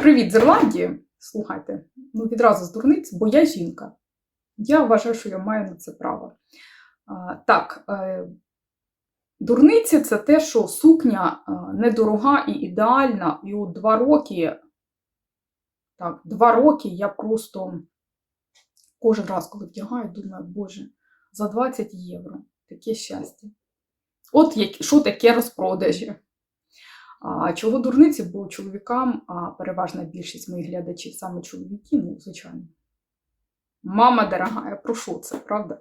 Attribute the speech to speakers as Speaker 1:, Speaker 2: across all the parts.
Speaker 1: Привіт, з Ірландії. Слухайте, ну відразу з дурниць, бо я жінка. Я вважаю, що я маю на це право. А, так, е, дурниці це те, що сукня е, недорога і ідеальна. І от два роки, так, два роки я просто кожен раз, коли вдягаю, думаю, боже, за 20 євро таке щастя. От як, що таке розпродажі. Чого дурниці? Бо чоловікам, а переважна більшість моїх глядачів саме чоловіки, ну, звичайно. Мама дорога, про що це, правда?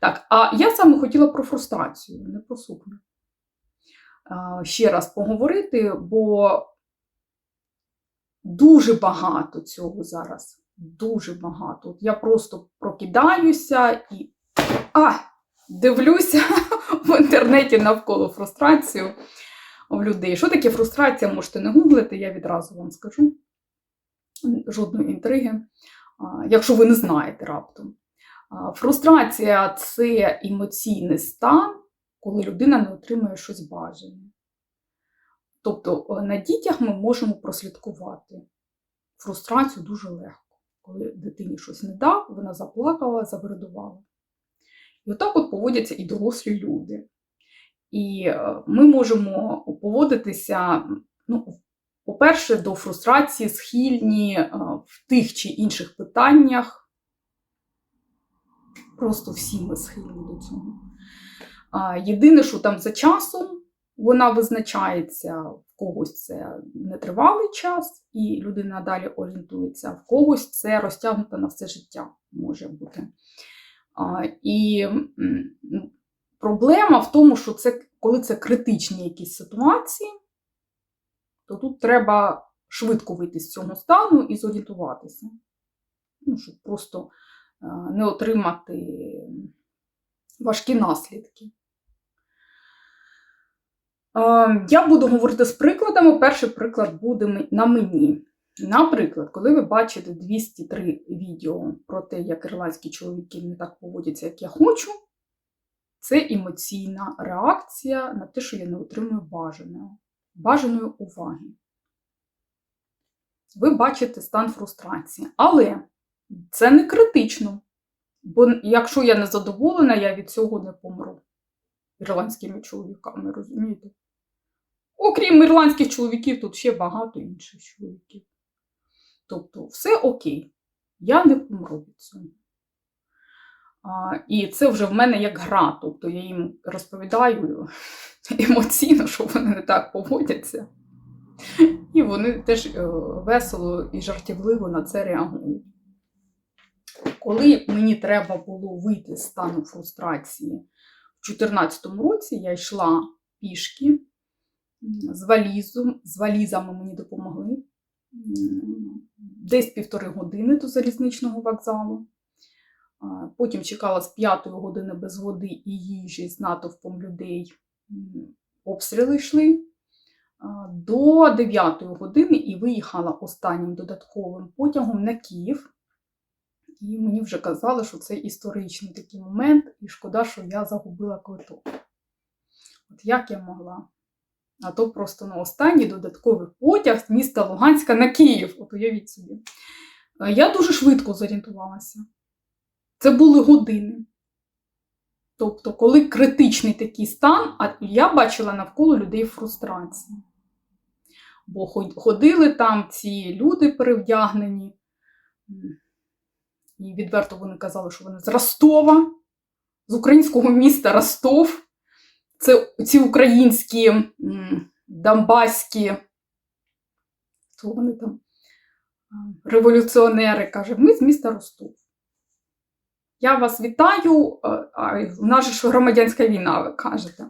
Speaker 1: Так, а я саме хотіла про фрустрацію, не про сукню. Ще раз поговорити, бо дуже багато цього зараз. Дуже багато. Я просто прокидаюся і а, дивлюся в інтернеті навколо фрустрацію в людей. Що таке фрустрація? Можете не гуглити, я відразу вам скажу. Жодної інтриги, якщо ви не знаєте раптом. Фрустрація це емоційний стан, коли людина не отримує щось бажане. Тобто е, на дітях ми можемо прослідкувати фрустрацію дуже легко. Коли дитині щось не дав, вона заплакала, завередувала. І отак от поводяться і дорослі люди. І е, ми можемо поводитися, ну, по-перше, до фрустрації схильні е, в тих чи інших питаннях. Просто всі ми схильні до цього. Єдине, що там за часом вона визначається, в когось це нетривалий час, і людина далі орієнтується, в когось це розтягнуто на все життя може бути. І ну, Проблема в тому, що це, коли це критичні якісь ситуації, то тут треба швидко вийти з цього стану і зорієнтуватися. Ну, щоб просто е, не отримати важкі наслідки. Е, Я буду говорити з прикладами. Перший приклад буде на мені. Наприклад, коли ви бачите 203 відео про те, як ірландські чоловіки не так поводяться, як я хочу. Це емоційна реакція на те, що я не отримую бажаної, бажаної уваги. Ви бачите стан фрустрації. Але це не критично. Бо якщо я не задоволена, я від цього не помру. Ірландськими чоловіками, розумієте? Окрім ірландських чоловіків, тут ще багато інших чоловіків. Тобто, все окей, я не помру від цього. І це вже в мене як гра. Тобто я їм розповідаю емоційно, що вони не так поводяться. І вони теж е, весело і жартівливо на це реагують. Коли мені треба було вийти з стану фрустрації в 2014 році, я йшла пішки з валізом, з валізами мені допомогли десь півтори години до залізничного вокзалу. Потім чекала з п'ятої години без води і їжі з натовпом людей. Обстріли йшли до 9 години і виїхала останнім додатковим потягом на Київ. І мені вже казали, що це історичний такий момент, і шкода, що я загубила квиток. От як я могла? А то просто на останній додатковий потяг з міста Луганська на Київ. От уявіть собі. Я дуже швидко зорієнтувалася. Це були години. Тобто, коли критичний такий стан, а я бачила навколо людей фрустрацію. Бо ходили там ці люди перевдягнені, і відверто вони казали, що вони з Ростова, з українського міста Ростов. Це ці українські донбаські, вони там, революціонери, каже, ми з міста Ростов. Я вас вітаю, е, у нас ж громадянська війна, ви кажете.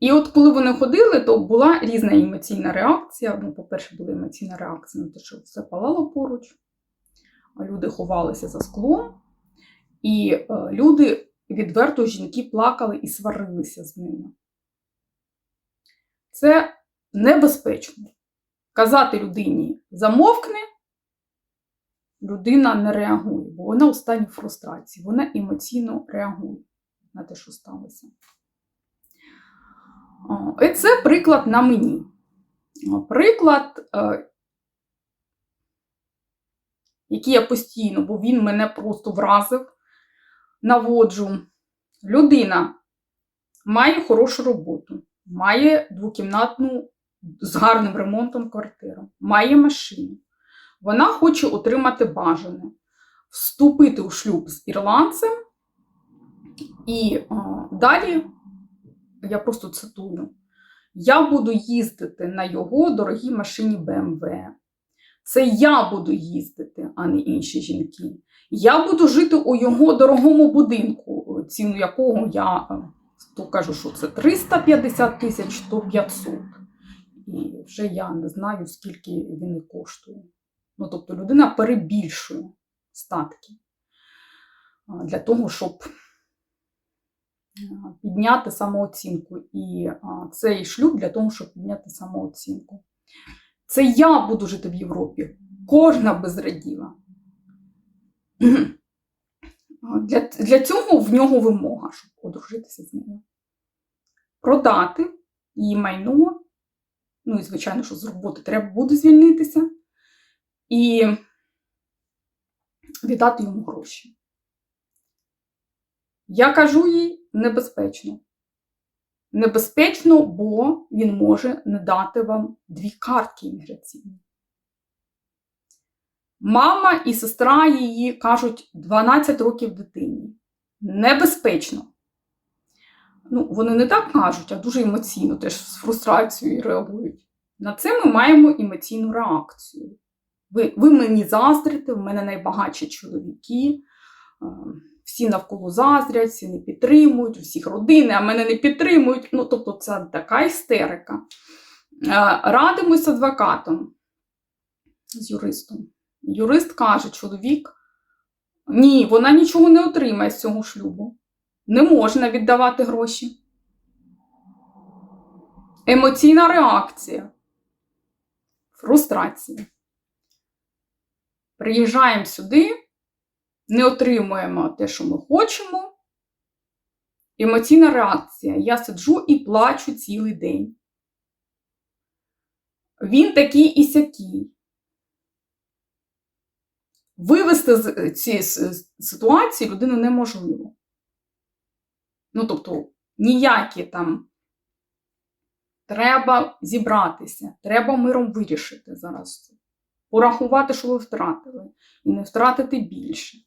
Speaker 1: І от коли вони ходили, то була різна емоційна реакція. Ну, по-перше, була емоційна реакція на те, що все палало поруч, люди ховалися за склом, і е, люди відверто жінки плакали і сварилися з ними. Це небезпечно. Казати людині замовкни людина не реагує, бо вона у стані фрустрації, вона емоційно реагує на те, що сталося. І це приклад на мені. Приклад, е, який я постійно, бо він мене просто вразив, наводжу. Людина має хорошу роботу, має двокімнатну з гарним ремонтом квартиру, має машину. Вона хоче отримати бажане, вступити у шлюб з ірландцем. І а, далі я просто цитую: я буду їздити на його дорогій машині BMW. Це я буду їздити, а не інші жінки. Я буду жити у його дорогому будинку, ціну якого я то кажу, що це 350 тисяч, то 500. І вже я не знаю, скільки він коштує. Ну, тобто людина перебільшує статки для того, щоб підняти самооцінку. І цей шлюб для того, щоб підняти самооцінку. Це я буду жити в Європі. Кожна би зраділа. Для, для цього в нього вимога, щоб одружитися з нею. Продати її майно. Ну і, звичайно, що з роботи треба буде звільнитися. І віддати йому гроші. Я кажу їй небезпечно. Небезпечно, бо він може не дати вам дві картки імміграційні. Мама і сестра її кажуть 12 років дитині. Небезпечно. Ну, вони не так кажуть, а дуже емоційно, теж з фрустрацією реагують. На це ми маємо емоційну реакцію. Ви, ви мені заздрите, в мене найбагатші чоловіки, всі навколо заздрять, всі не підтримують, всіх родини, а мене не підтримують. Ну, тобто, це така істерика. Радимось з адвокатом, з юристом. Юрист каже, чоловік, ні, вона нічого не отримає з цього шлюбу. Не можна віддавати гроші. Емоційна реакція, фрустрація. Приїжджаємо сюди, не отримуємо те, що ми хочемо. Емоційна реакція. Я сиджу і плачу цілий день. Він такий і сякий. Вивести з цієї ситуації людину неможливо. Ну, тобто, ніякі там треба зібратися, треба миром вирішити зараз. Порахувати, що ви втратили, і не втратити більше.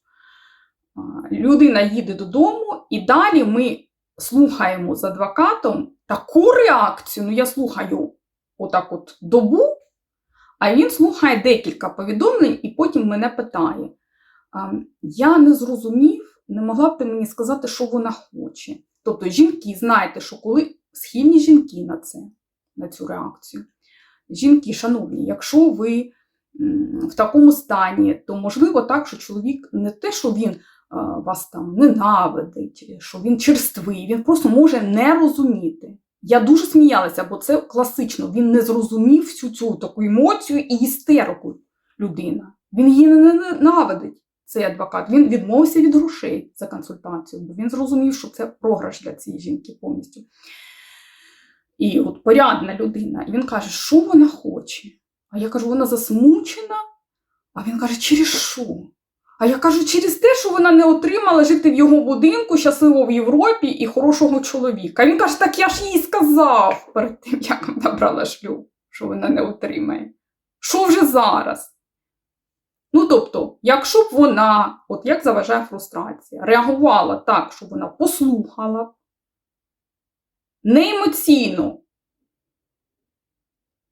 Speaker 1: Людина їде додому, і далі ми слухаємо з адвокатом таку реакцію. Ну, я слухаю отак от добу, а він слухає декілька повідомлень і потім мене питає: Я не зрозумів, не могла б ти мені сказати, що вона хоче. Тобто, жінки, знаєте, що коли схильні жінки на це, на цю реакцію. Жінки, шановні, якщо ви в такому стані, то можливо так, що чоловік не те, що він вас там ненавидить, що він черствий, він просто може не розуміти. Я дуже сміялася, бо це класично. Він не зрозумів всю цю таку емоцію і істерику людина. Він її не ненавидить, цей адвокат. Він відмовився від грошей за консультацію, бо він зрозумів, що це програш для цієї жінки повністю. І от порядна людина. І він каже, що вона хоче? А я кажу, вона засмучена. А він каже, через що? А я кажу, через те, що вона не отримала жити в його будинку, щасливо в Європі і хорошого чоловіка. Він каже, так я ж їй сказав перед тим, як вона брала шлюб, що вона не отримає. Що вже зараз? Ну, тобто, якщо б вона, от як заважає фрустрація, реагувала так, щоб вона послухала, не емоційно,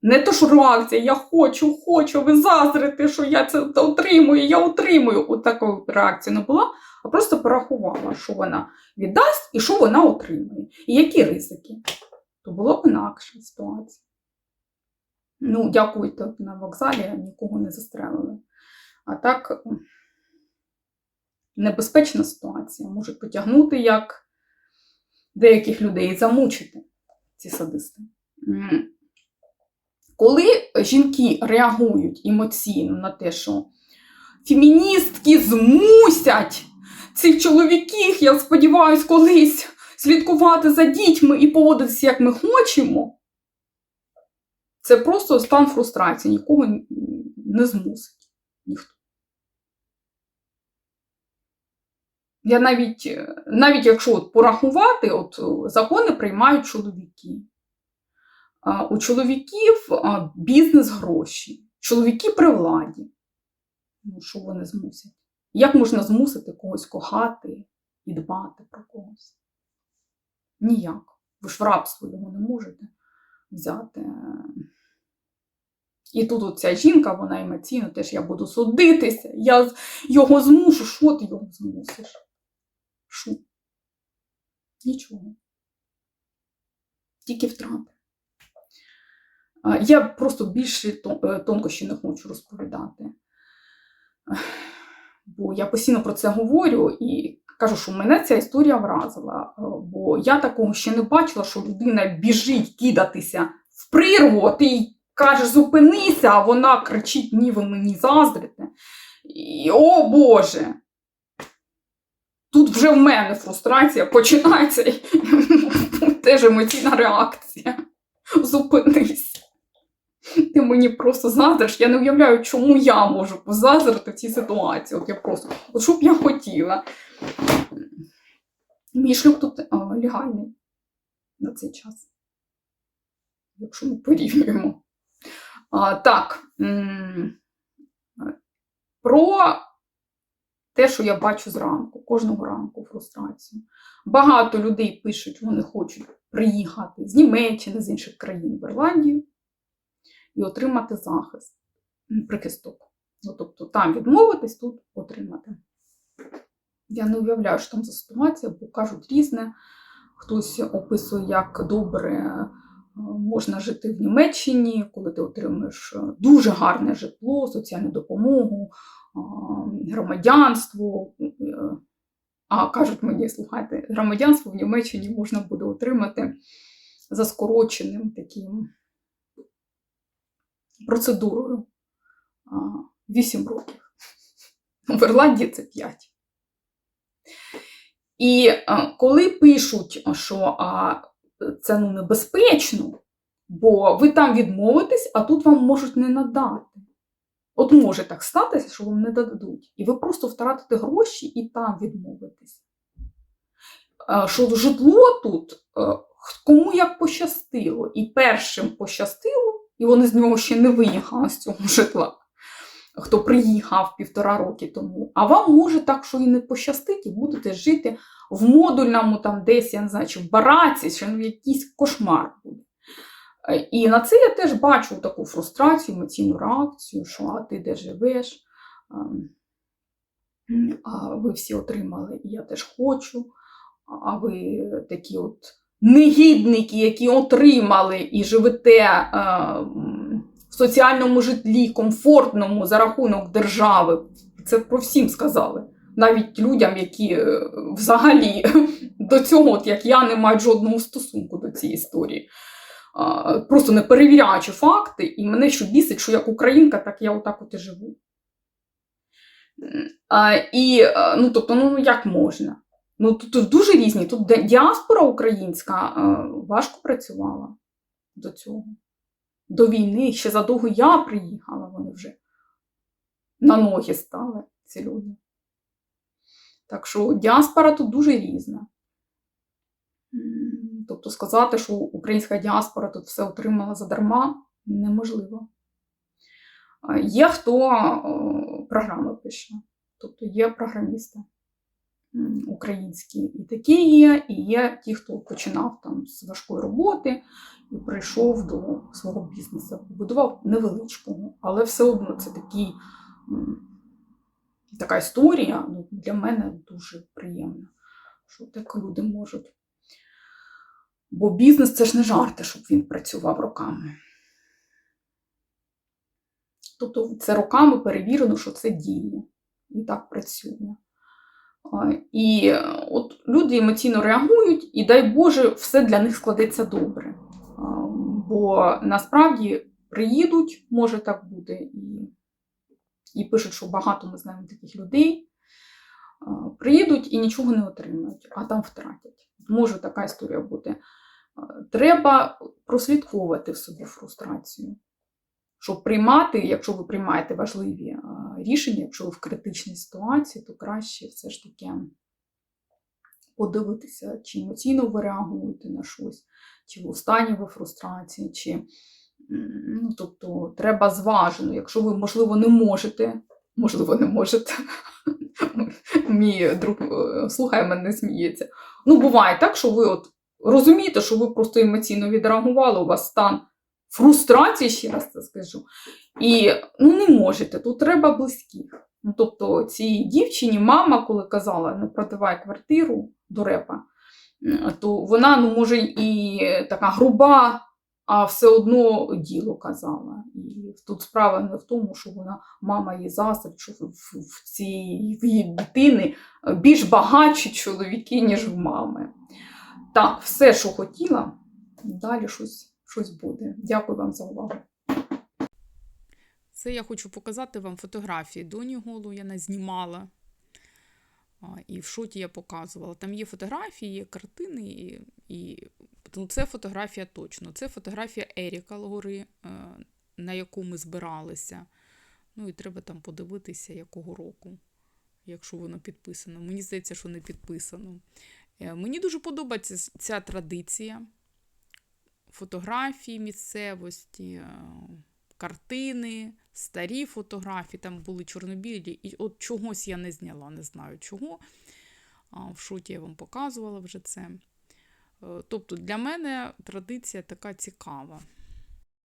Speaker 1: не то, що реакція, я хочу, хочу, ви заздрите, що я це отримую, я отримую. От такої реакції не була, а просто порахувала, що вона віддасть і що вона отримує. І які ризики. То була б інакша ситуація. Ну, дякуйте, на вокзалі нікого не застрелили. А так, небезпечна ситуація може потягнути як деяких людей замучити ці садисти. Коли жінки реагують емоційно на те, що феміністки змусять цих чоловіків, я сподіваюся, колись слідкувати за дітьми і поводитися, як ми хочемо, це просто стан фрустрації, нікого не змусить ніхто. Я навіть, навіть якщо от порахувати, от е, закони приймають чоловіки. У чоловіків бізнес гроші, чоловіки при владі. Ну, що вони змусять? Як можна змусити когось кохати і дбати про когось? Ніяк. Ви ж в рабство його не можете взяти. І тут ця жінка, вона емоційно теж я буду судитися, я його змушу. Що ти його змусиш? Що? Нічого. Тільки втрати. Я просто більше е, тонкощі не хочу розповідати. Бо я постійно про це говорю і кажу, що мене ця історія вразила. е, Бо я такого ще не бачила, що людина біжить кидатися в прірву, а ти їй кажеш, зупинися, а вона кричить, ні, ви мені заздрите. І, о Боже! Тут вже в мене фрустрація починається теж емоційна реакція. Зупинись. Ти мені просто заздриш. Я не уявляю, чому я можу позаздрити в цій ситуації. От я просто, от що б я хотіла. Мій шлюб тут а, легальний на цей час. Якщо ми порівнюємо. А, так. Про те, що я бачу зранку, кожного ранку фрустрацію. Багато людей пишуть, вони хочуть приїхати з Німеччини, з інших країн в Ірландію і отримати захист, прихисток. Ну, тобто там відмовитись, тут отримати. Я не уявляю, що там за ситуація, бо кажуть різне. Хтось описує, як добре е, можна жити в Німеччині, коли ти отримуєш е, дуже гарне житло, соціальну допомогу, громадянство. е, А кажуть мені, слухайте, громадянство в Німеччині можна буде отримати за скороченим таким процедурою. А, 8 років. В Ірландії це 5. І коли пишуть, що це ну, небезпечно, бо ви там відмовитесь, а тут вам можуть не надати. От може так статися, що вам не дадуть. І ви просто втратите гроші і там відмовитесь. Що житло тут, кому як пощастило. І першим пощастило, і вони з нього ще не виїхали з цього житла, хто приїхав півтора роки тому. А вам може так, що і не пощастить, і будете жити в модульному, там десь, я не знаю, чи в бараці, чи ну, якийсь кошмар буде. Е, І на це я теж бачу таку фрустрацію, емоційну реакцію, що а ти де живеш, ем, а ви всі отримали, і я теж хочу, а ви такі от негідники, які отримали і живете е, в соціальному житлі, комфортному за рахунок держави. Це про всім сказали. Навіть людям, які е, взагалі до цього, от як я, не мають жодного стосунку до цієї історії. Просто не перевіряючи факти, і мене що бісить, що як українка, так я отак от і живу. І, е, ну, тобто, ну як можна? Ну, тут, дуже різні. Тут діаспора українська е, важко працювала до цього. До війни, ще задовго я приїхала, вони вже на ноги стали, ці люди. Так що діаспора тут дуже різна. Тобто сказати, що українська діаспора тут все отримала задарма, неможливо. Є хто е, програми пише, тобто є програмісти українські і такі є, і є ті, хто починав там з важкої роботи і прийшов до свого бізнесу, побудував невеличкого, але все одно це такий, м, така історія ну, для мене дуже приємна, що так люди можуть. Бо бізнес це ж не жарти, щоб він працював роками. Тобто це роками перевірено, що це діє і так працює. А, І е, от люди емоційно реагують, і дай Боже, все для них складеться добре. Бо насправді приїдуть, може так бути, і, і пишуть, що багато ми знаємо таких людей. Приїдуть і нічого не отримають, а там втратять. Може така історія бути. Треба прослідковувати в собі фрустрацію щоб приймати, якщо ви приймаєте важливі рішення, якщо ви в критичній ситуації, то краще все ж таки подивитися, чи емоційно ви реагуєте на щось, чи в стані ви фрустрації, чи ну, тобто треба зважено, якщо ви, можливо, не можете, можливо, не можете. Мій друг е, слухає мене, сміється. Ну, буває так, що ви от розумієте, що ви просто емоційно відреагували, у вас стан фрустрації, ще раз це скажу. І ну, не можете, тут треба близьких. Ну, тобто, цій дівчині мама, коли казала, не продавай квартиру до репа, то вона, ну, може, і така груба, а все одно діло казала. І тут справа не в тому, що вона мама її засіб, що в, в, цій дитини більш багатші чоловіки, ніж в мами. Так, все, що хотіла, далі щось, щось буде. Дякую вам за увагу.
Speaker 2: Це я хочу показати вам фотографії. Доні Голу я назнімала. А, І в шоті я показувала. Там є фотографії, є картини, і, і ну, це фотографія точно. Це фотографія Еріка Лгори, е, на яку ми збиралися. Ну і треба там подивитися, якого року, якщо воно підписано. Мені здається, що не підписано. Е, Мені дуже подобається ця традиція фотографії місцевості, е, картини, старі фотографії, там були чорнобілі, і от чогось я не зняла, не знаю чого. В шуті я вам показувала вже це. Е, Тобто для мене традиція така цікава.